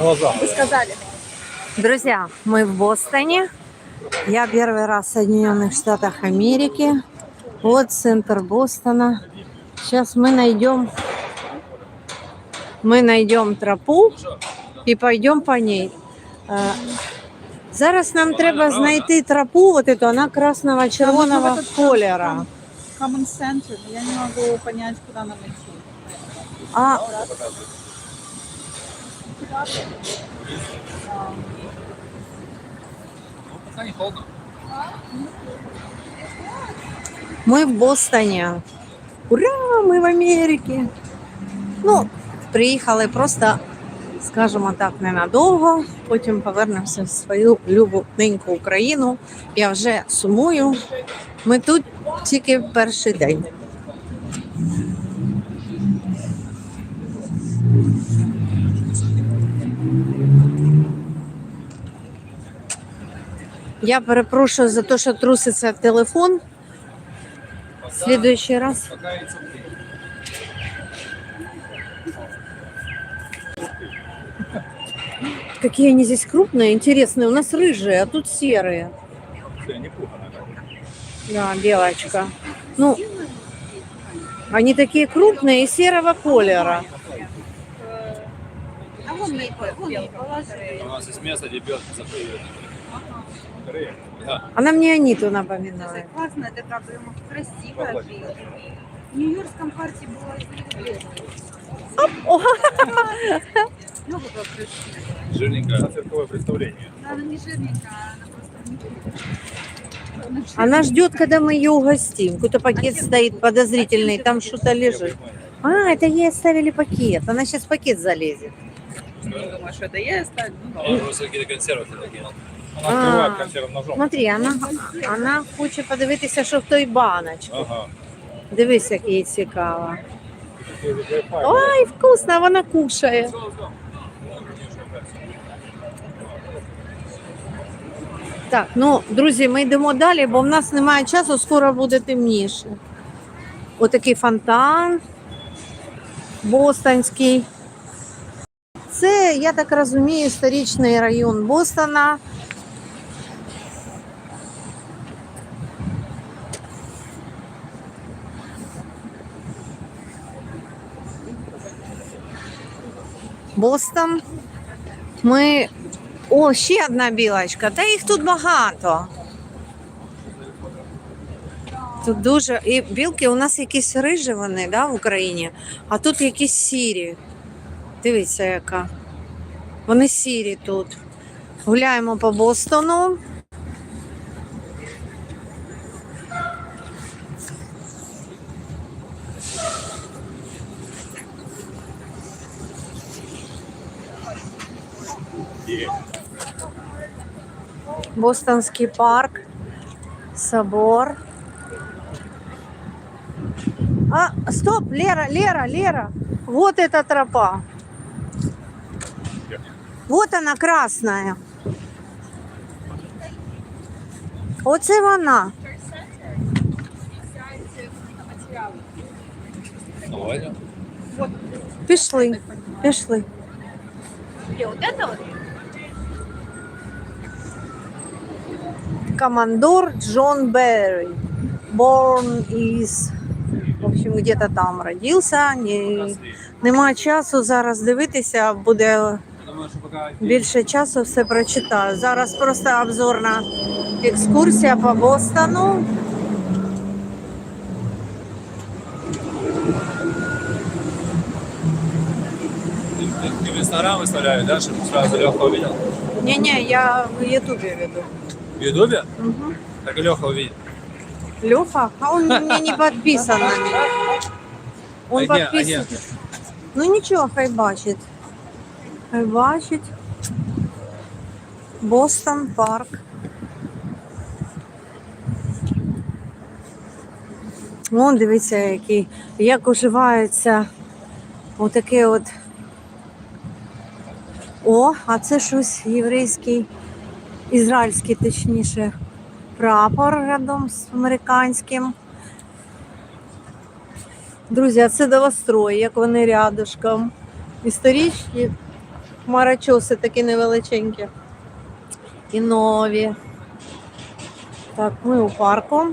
Вы сказали. Друзья, мы в Бостоне. Я первый раз в Соединенных Штатах Америки. Вот центр Бостона. Сейчас мы найдем, мы найдем тропу і пойдем по ней. Е, Зараз нам треба знайти тропу, вот эту, она красного червоного кольора. Common Center. Я не могу понять, куда нам идти. А Холодно. Ми в Бостоні. Ура! Ми в Америці. Ну, приїхали просто, скажімо так, ненадовго. Потім повернемося в свою любовненьку Україну. Я вже сумую. Ми тут тільки перший день. Я перепрошую за те, що труситься телефон. В следующий раз. Какие они здесь крупные, интересные. У нас рыжие, а тут серые. Да, белочка. Ну, они такие крупные и серого колера. А вон ей, вон ей положи. У нас есть место, где белки запрыгивают. Она мне Аниту напоминает. Классная такая, прям красивая. В Нью-Йоркском парке была как красивая. Жирненькое цирковое представление. Она не жирненькая, она просто... Она ждет, когда мы ее угостим. Какой-то пакет стоит подозрительный, там что-то лежит. А, это ей оставили пакет. Она сейчас в пакет залезет. Думаю, что это я оставлю. Ну, А, просто какие-то консервы такие. Она А. открывает консервным ножом. Смотри, вона, вона хоче подивитися, що в той баночці. Ага. Дивись, як їй цікаво. Ой, вкусно, вона кушає. Так, ну, друзі, ми йдемо далі, бо в нас немає часу, скоро буде темніше. Отакий фонтан Бостонський. Це, я так розумію, історичний район Бостона. Бостон. Ми. О, ще одна білочка. Та їх тут багато. Тут дуже. І білки у нас якісь рижі вони, да, в Україні, а тут якісь сірі. Дивіться, яка. Вони сірі тут. Гуляємо по Бостону. Бостонский парк, собор. А, стоп, Лера, Лера, Лера. Вот эта тропа. Вот она красная. Оце вона. Пішли, пішли. Где, вот это вот? Командор Джон Берри. Born is... В общем, где-то там родился. Не, нема часу зараз дивитися, буде Я думаю, что пока... більше часу все прочитаю. Зараз просто обзорна екскурсія по Бостону. Ты, ты- ты в Инстаграм выставляешь, да, чтобы сразу Леха увидел? Не-не, я в Ютубе веду. В Ютубе? Угу. Так Леха увидит. Леха, а он мне не подписан на меня. Он А подписан. Ну нічого, хай бачить. Хай бачить. Бостон парк. Вон дивіться, який, як уживається отаке от. О, а це щось єврейський, ізраїльський, точніше, прапор рядом з американським. Друзі, а це новострої, як вони рядышком. Історичні хмарочоси такі невеличенькі. І нові. Так, ми у парку.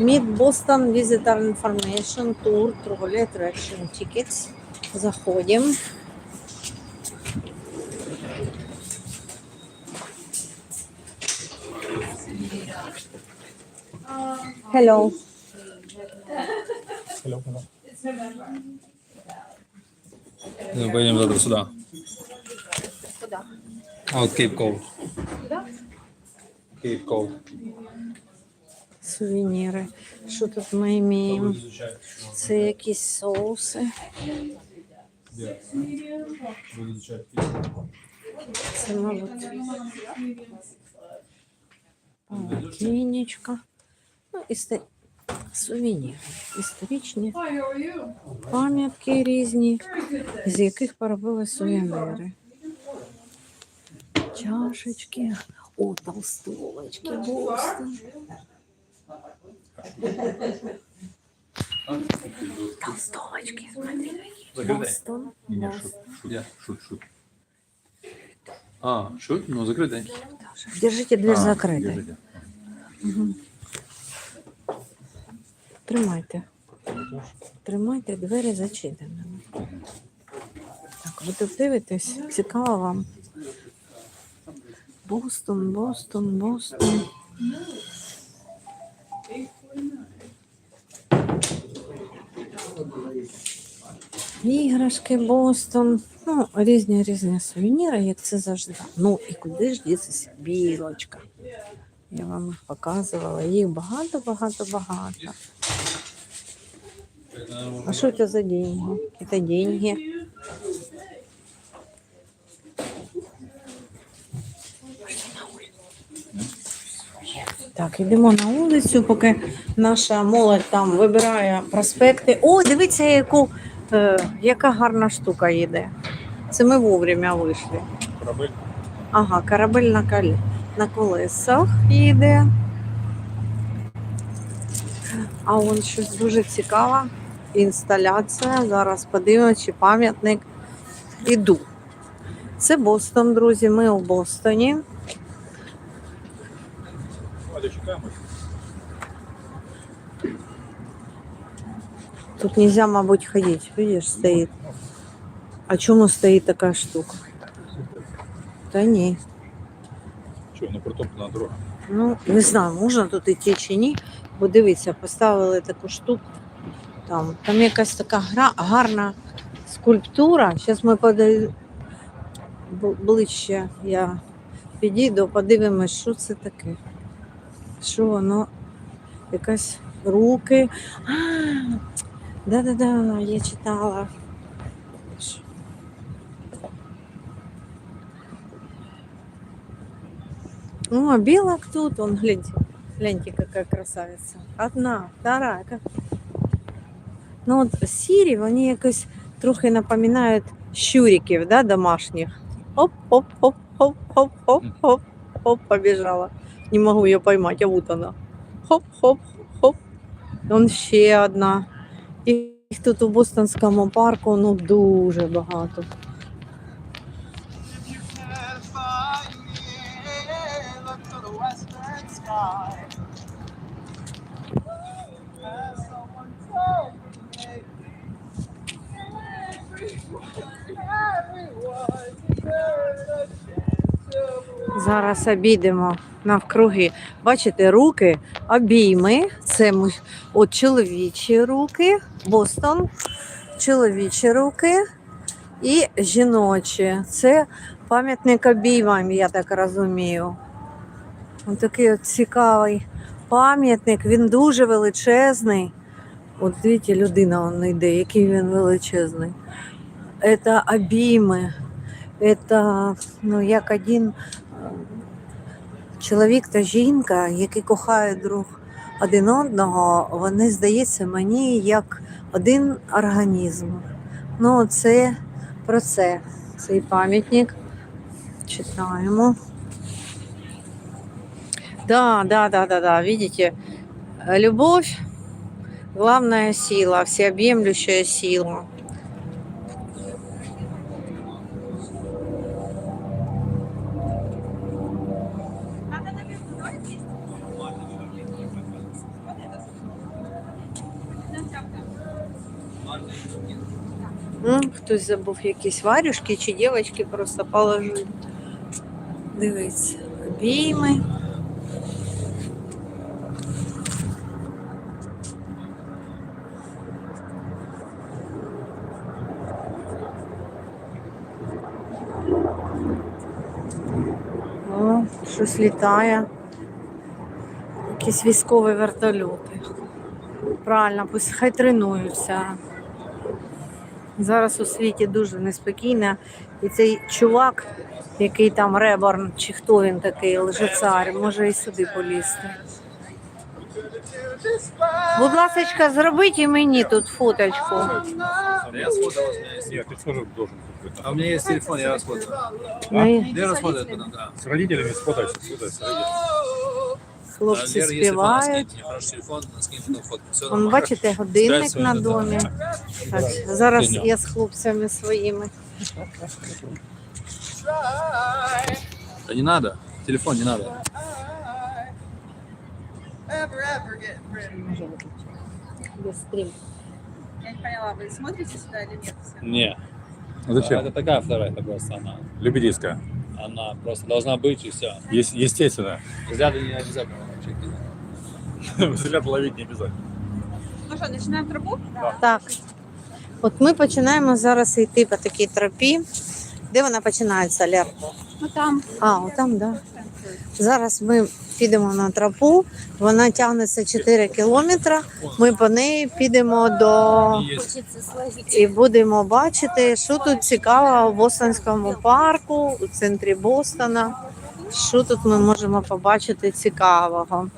Meet Boston Visitor Information Tour Trolley Attraction Tickets. Заходимо. Hello. Hello, hello. Ну, поїдемо завтра сюди. Куда? А от Кейп Кол. Куда? Кейп Кол. Сувеніри. Що тут ми маємо? Це якісь соуси. Це, мабуть, полотенечко. Ну, істи... сувеніри. Історичні пам'ятки різні, з яких поробили сувеніри. Чашечки. О, толстовочки, Бостон. Толстовочки, смотри. Бостон, Бостон. Шут, шут. А, шут? Ну, закритий. Держите дверь А, закрита. держите. Тримайте. Тримайте двері зачиненими. Так, ви тут дивитесь, цікаво вам. Бостон, Бостон, Бостон. Іграшки, Бостон. Ну, різні різні сувеніри, як це завжди. Ну і куди ж дітися білочка? Я вам їх показувала. Їх багато, багато, багато. А что это за деньги? Это деньги. Так, йдемо на вулицю, поки наша молодь там вибирає проспекти. О, дивіться, яку, е, яка гарна штука їде. Це ми вовремя вийшли. Корабель. Ага, корабель на, колі... на колесах їде. А вон щось дуже цікаве. Інсталяція. Зараз подивимося, чи пам'ятник. Іду. Це Бостон, друзі. Ми у Бостоні. Тут нельзя, мабуть, ходити. Видиш, стоїть. А чому стоїть така штука? Та ні. Що, не протоптана дорога? Ну, не знаю, можна тут йти чи ні. Бо дивіться, поставили таку штуку. Там, там якась така гра, гарна скульптура. Зараз ми подай... ближче я підійду, подивимось, що це таке. Що воно? Якась руки. Да-да-да, я читала. О, белок тут, он, гляньте. Гляньте, какая красавица. Одна, вторая. Как... Ну от сірі, вони якось трохи напоминають щуриків, да, домашніх. Оп, оп, оп, оп, оп, оп, оп, оп, побежала. Не могу ее поймать, а вот она. Хоп, хоп, хоп. Вон ще одна. Їх тут у Бостонському парку ну дуже багато. Зараз обійдемо навкруги. Бачите, руки, обійми. Це от чоловічі руки, Бостон, чоловічі руки і жіночі. Це пам'ятник обіймам, я так розумію. Ось такий от цікавий пам'ятник, він дуже величезний. От дивіться, людина он йде, який він величезний. Це обійми. Це ну, як один е, чоловік та жінка, які кохають друг один одного, вони, здається, мені як один організм. Ну, це про це. Цей пам'ятник. Читаємо. Да, да, да, да, да, видите, любовь – главная сила, всеобъемлющая сила. Хтось забув якісь варюшки чи дівчатки просто положили. Дивіться, обійми. О, щось літає. Якісь військові вертольоти. Правильно, пусть хай тренуються. Зараз у світі дуже неспокійно. І цей чувак, який там Реборн, чи хто він такий, лжецар, може і сюди полізти. Будь ласка, зробіть і мені тут фоточку. Я сфотал, у меня есть. Я должен какой-то. А у меня есть телефон, я расфотаю. Ну, Лера да. С родителями сфотайся, сфотай с родителями. Хлопці Лера, если фото співають. скинь, мне хороший телефон, скинь потом фотку. Все бачите, годинник на домі. Так, зараз я з хлопцями своїми. Да не надо, телефон не надо. Ever, ever get rid of Я не поняла, вы смотрите сюда или нет? Не. Ну зачем? Это такая вторая, это просто она. Любительская. Она просто должна быть и все. Есть, естественно. Взгляды не обязательно вообще кидать. Взгляд ловить не обязательно. Ну что, начинаем тропу? Так. От ми починаємо зараз йти по такій тропі. Де вона починається, Лер? Ну там. А, отам, да. Зараз ми підемо на тропу. Вона тягнеться 4 кілометри. Ми по неї підемо до і будемо бачити, що тут цікавого в Бостонському парку, у центрі Бостона. Що тут ми можемо побачити цікавого?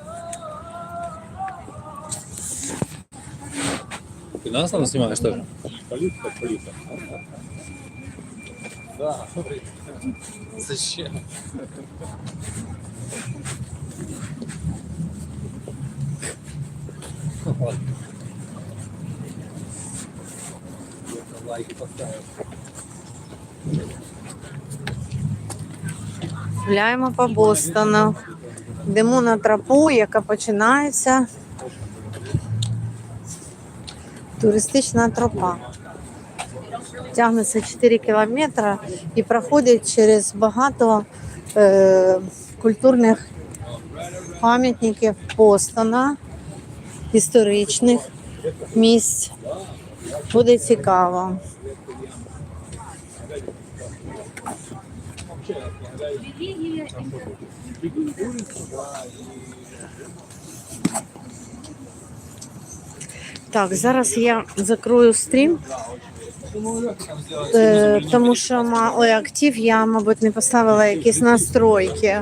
Ты нас там ли? Полиция, как полиция. Да. Зачем? Лайки поставил. Гуляємо по Бостону. Йдемо на тропу, яка починається. Туристична тропа. Тягнеться 4 кілометри і проходить через багато е, культурних пам'ятників Бостона, історичних місць. Буде цікаво. Так, зараз я закрою стрім, е, тому що ой, актив я, мабуть, не поставила якісь настройки.